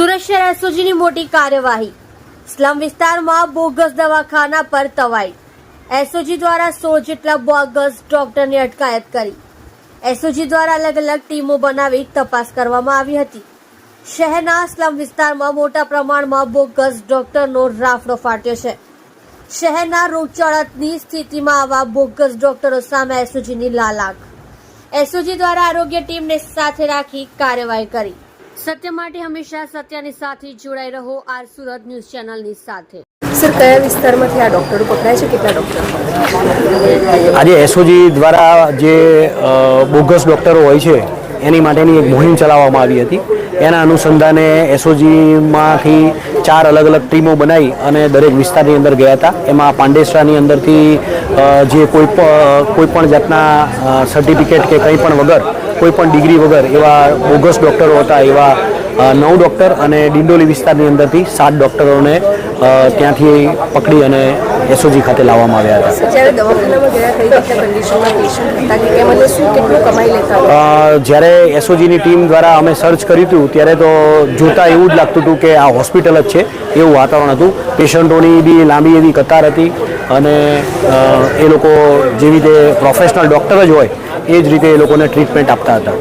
સુરત શહેર એસઓજીની મોટી કાર્યવાહી. સ્લમ વિસ્તારમાં બોગસ દવાખાના પર તવાઈ. એસઓજી દ્વારા સો જેટલા બોગસ ડોક્ટરની અટકાયત કરી. એસઓજી દ્વારા અલગ અલગ ટીમો બનાવી તપાસ કરવામાં આવી હતી. શહેરના સ્લમ વિસ્તારમાં મોટા પ્રમાણમાં બોગસ ડોક્ટરનો રાફડો ફાટ્યો છે. શહેરના રોગચાળાની સ્થિતિમાં આવા બોગસ ડોક્ટરો સામે એસઓજીની લાલાક. એસઓજી દ્વારા આરોગ્ય ટીમને સાથે રાખી કાર્યવાહી કરી. સત્ય માટે હંમેશા સત્યની સાથે જોડાઈ રહો આર સુરત ન્યૂઝ ચેનલની સાથે. સર કયા વિસ્તારમાંથી આ ડૉક્ટરો પકડાય છે? કેટલા ડૉક્ટર આજે એસઓજી દ્વારા જે બોગસ ડૉક્ટરો હોય છે એની માટેની એક મુહિમ ચલાવવામાં આવી હતી. એના અનુસંધાને એસઓજીમાંથી ચાર અલગ અલગ ટીમો બનાવી અને દરેક વિસ્તારની અંદર ગયા હતા. એમાં પાંડેસરાની અંદરથી જે કોઈ પણ કોઈ પણ જાતના સર્ટિફિકેટ કે કંઈ પણ વગર કોઈ પણ ડિગ્રી વગર એવા બોગસ ડૉક્ટરો હતા એવા નવ ડૉક્ટર અને ડિંડોલી વિસ્તારની અંદરથી સાત ડૉક્ટરોને ત્યાંથી પકડી અને એસઓજી ખાતે લાવવામાં આવ્યા હતા. જ્યારે એસઓજીની ટીમ દ્વારા અમે સર્ચ કર્યું હતું ત્યારે તો જોતા એવું જ લાગતું હતું કે આ હોસ્પિટલ જ છે, એવું વાતાવરણ હતું. પેશન્ટોની બી લાંબી એવી કતાર હતી અને એ લોકો જેવી રીતે પ્રોફેશનલ ડૉક્ટર જ હોય, એ જ રીતે એ લોકોને ટ્રીટમેન્ટ આપતા હતા.